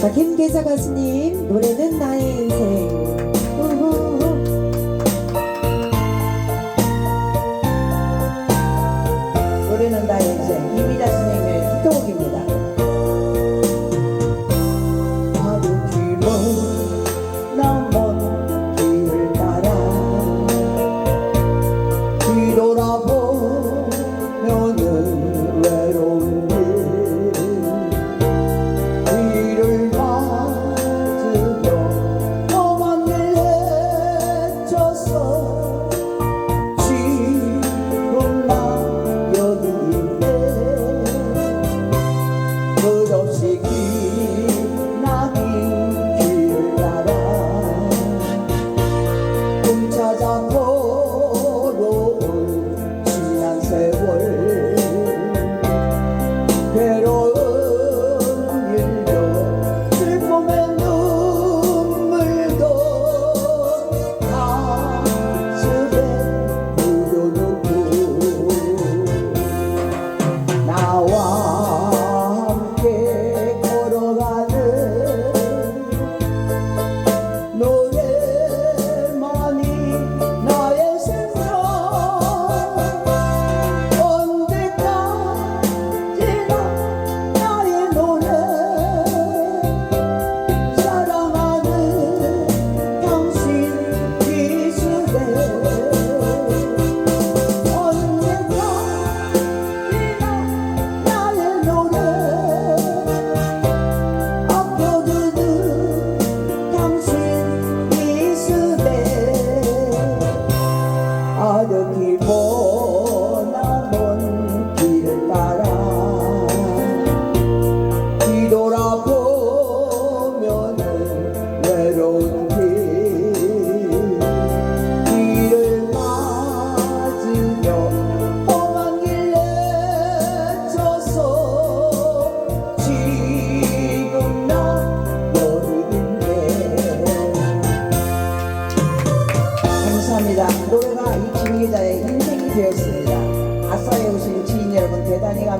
자, 김계사 가수님, 노래는 나의 인생.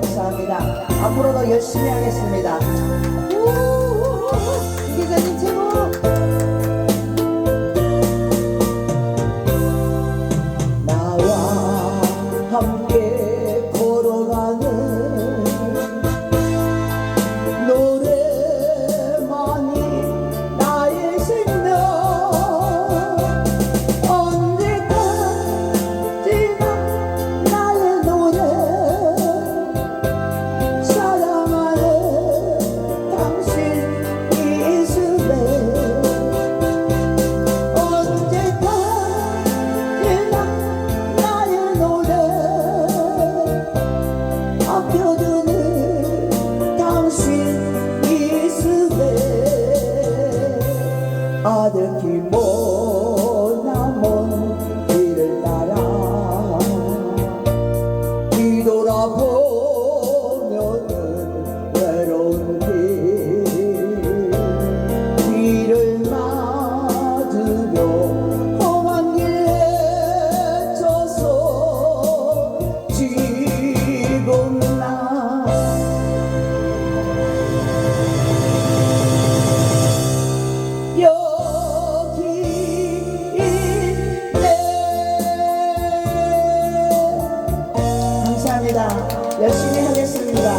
감사합니다. 앞으로도 열심히 하겠습니다. 덮여주는 당신 이슬에 아들 열심히 하겠습니다.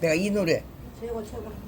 내가 이 노래. 최고 최고.